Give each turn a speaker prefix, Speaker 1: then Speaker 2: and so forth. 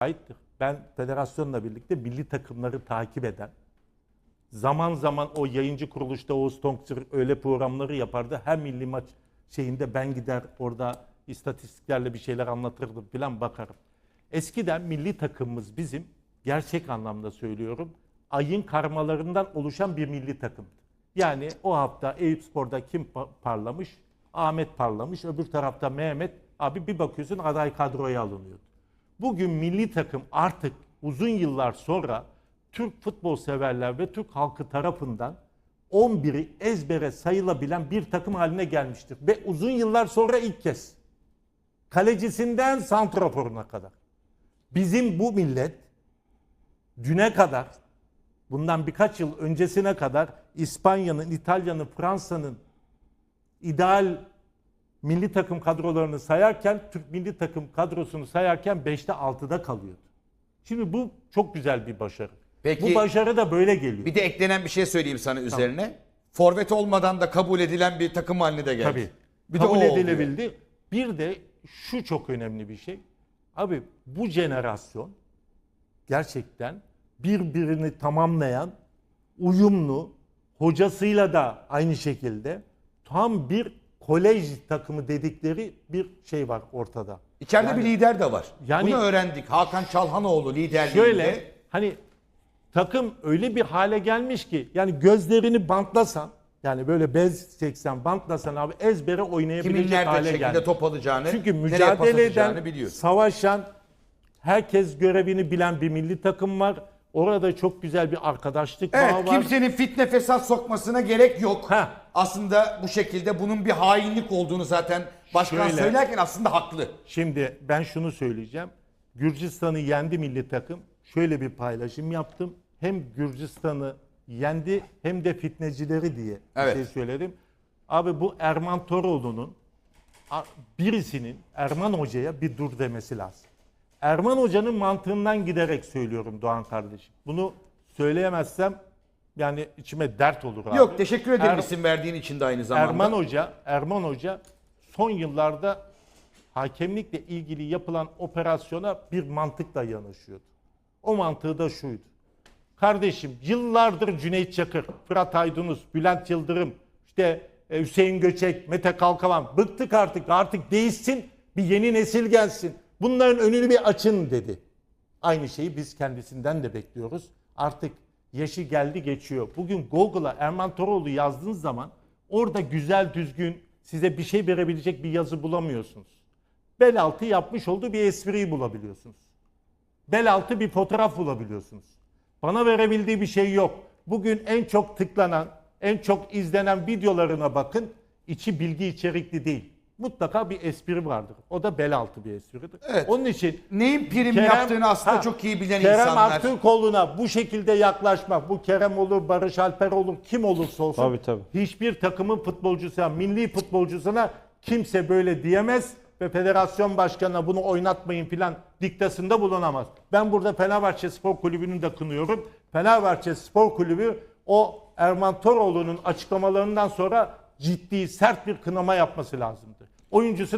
Speaker 1: aittir. Ben federasyonla birlikte milli takımları takip eden, zaman zaman o yayıncı kuruluşta Oğuz Tonksır öyle programları yapardı. Her milli maç şeyinde ben gider orada istatistiklerle bir şeyler anlatırdım falan bakarım. Eskiden milli takımımız bizim gerçek anlamda söylüyorum ayın karmalarından oluşan bir milli takımdı. Yani o hafta Eyüpspor'da kim pa- parlamış? Ahmet parlamış. Öbür tarafta Mehmet. Abi bir bakıyorsun aday kadroya alınıyordu. Bugün milli takım artık uzun yıllar sonra Türk futbol severler ve Türk halkı tarafından 11'i ezbere sayılabilen bir takım haline gelmiştir. Ve uzun yıllar sonra ilk kez. Kalecisinden santraforuna kadar. Bizim bu millet düne kadar bundan birkaç yıl öncesine kadar İspanya'nın, İtalya'nın, Fransa'nın ideal milli takım kadrolarını sayarken Türk milli takım kadrosunu sayarken 5'te 6'da kalıyordu. Şimdi bu çok güzel bir başarı.
Speaker 2: Peki-
Speaker 1: bu başarı da böyle geliyor.
Speaker 2: Bir de eklenen bir şey söyleyeyim sana üzerine. Forvet olmadan da kabul edilen bir takım haline de geldi.
Speaker 1: Tabii.
Speaker 2: Bir
Speaker 1: kabul
Speaker 2: de o oluyor.
Speaker 1: edilebildi. Bir de şu çok önemli bir şey. Abi bu jenerasyon gerçekten birbirini tamamlayan, uyumlu, hocasıyla da aynı şekilde tam bir kolej takımı dedikleri bir şey var ortada.
Speaker 2: İçeride bir lider de var.
Speaker 1: Yani-
Speaker 2: Bunu öğrendik. Hakan Çalhanoğlu liderliğinde.
Speaker 1: Şöyle hani takım öyle bir hale gelmiş ki yani gözlerini bantlasan yani böyle bez çeksen bantlasan abi ezbere
Speaker 2: kimin
Speaker 1: oynayabilecek
Speaker 2: nerede
Speaker 1: hale
Speaker 2: şekilde
Speaker 1: gelmiş.
Speaker 2: top alacağını,
Speaker 1: Çünkü mücadele eden,
Speaker 2: biliyor.
Speaker 1: savaşan, herkes görevini bilen bir milli takım var. Orada çok güzel bir arkadaşlık bağı
Speaker 2: Evet,
Speaker 1: var.
Speaker 2: kimsenin fitne fesat sokmasına gerek yok.
Speaker 1: Heh.
Speaker 2: Aslında bu şekilde bunun bir hainlik olduğunu zaten başkan
Speaker 1: Şöyle.
Speaker 2: söylerken aslında haklı.
Speaker 1: Şimdi ben şunu söyleyeceğim. Gürcistan'ı yendi milli takım. Şöyle bir paylaşım yaptım. Hem Gürcistan'ı yendi hem de fitnecileri diye
Speaker 2: Evet.
Speaker 1: bir şey söyledim. Abi bu Erman Toroğlu'nun birisinin Erman Hoca'ya bir dur demesi lazım. Erman Hoca'nın mantığından giderek söylüyorum Doğan kardeşim. Bunu söyleyemezsem yani içime dert olur abi.
Speaker 2: Yok teşekkür ederim
Speaker 1: Er-
Speaker 2: isim verdiğin için de aynı zamanda.
Speaker 1: Erman Hoca, Erman Hoca son yıllarda hakemlikle ilgili yapılan operasyona bir mantıkla yanaşıyordu. O mantığı da şuydu. Kardeşim yıllardır Cüneyt Çakır, Fırat Aydınus, Bülent Yıldırım, işte e, Hüseyin Göçek, Mete Kalkavan bıktık artık artık değişsin bir yeni nesil gelsin. Bunların önünü bir açın dedi. Aynı şeyi biz kendisinden de bekliyoruz. Artık yaşı geldi geçiyor. Bugün Google'a Erman Toroğlu yazdığınız zaman orada güzel düzgün size bir şey verebilecek bir yazı bulamıyorsunuz. Bel altı yapmış olduğu bir espriyi bulabiliyorsunuz. Bel altı bir fotoğraf bulabiliyorsunuz. Bana verebildiği bir şey yok. Bugün en çok tıklanan, en çok izlenen videolarına bakın. İçi bilgi içerikli değil. Mutlaka bir espri vardır. O da bel altı bir espridir.
Speaker 2: Evet.
Speaker 1: Onun için
Speaker 2: Neyin prim
Speaker 1: Kerem-
Speaker 2: yaptığını aslında
Speaker 1: Ha,
Speaker 2: çok iyi bilen
Speaker 1: Kerem
Speaker 2: insanlar.
Speaker 1: Aktürkoğlu'na bu şekilde yaklaşmak, bu Kerem olur, Barış Alper olur, kim olursa olsun.
Speaker 3: Tabii, tabii.
Speaker 1: Hiçbir takımın futbolcusuna, milli futbolcusuna kimse böyle diyemez ve federasyon başkanına bunu oynatmayın filan diktasında bulunamaz. Ben burada Fenerbahçe Spor Kulübü'nü de kınıyorum. Fenerbahçe Spor Kulübü o Erman Toroğlu'nun açıklamalarından sonra ciddi, sert bir kınama yapması lazımdı. Oyuncusuna